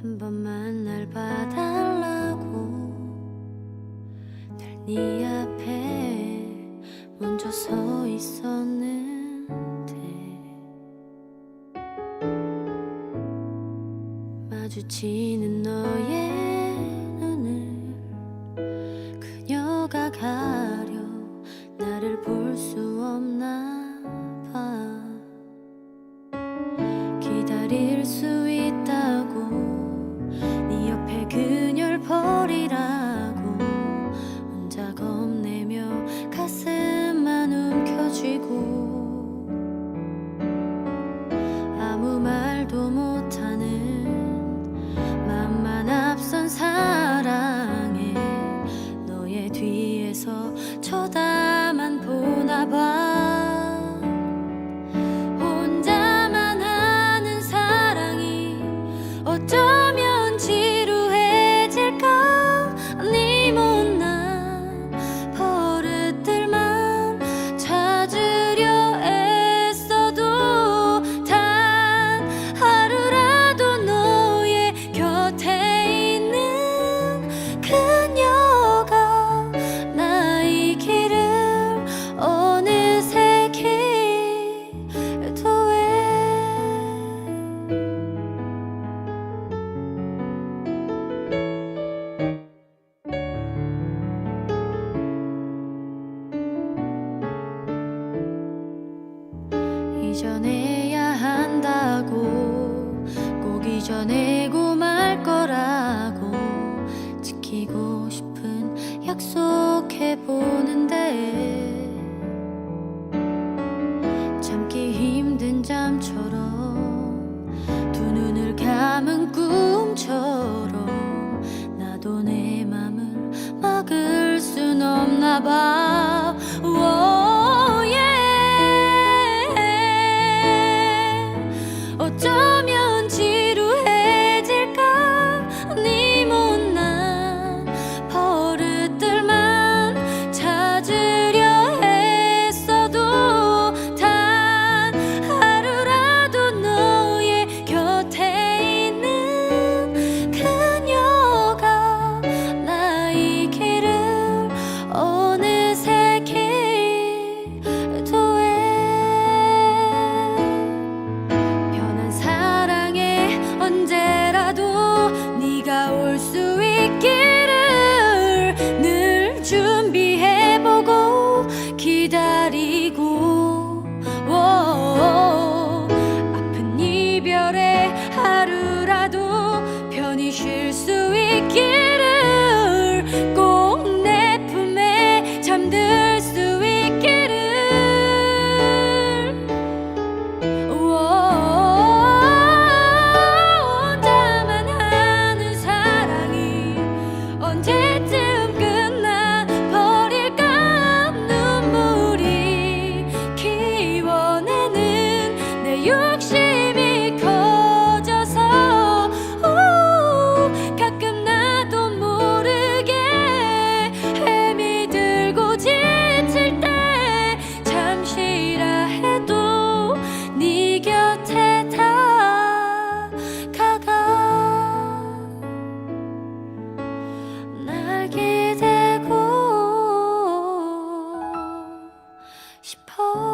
한 번만 날 봐달라고. 늘 네 앞에 먼저 서 있었는데. 마주치는 너의 말도 못하는 맘만 앞선 사랑에 너의 뒤에서 쳐다만 보나 봐. 혼자만 하는 사랑이 어쩌면 잊어내야 한다고 꼭 잊어내고 말 거라고 지키고 싶은 약속해 보는데 참기 힘든 잠처럼 두 눈을 감은 꿈처럼 나도 내 맘을 막을 순 없나 봐. 쉴 수 있기를 꼭 내 품에 잠들 수 있기를. 오, 다만 하는 사랑이 언제쯤 끝나 버릴까? 눈물이 키워내는 내 욕심 Oh.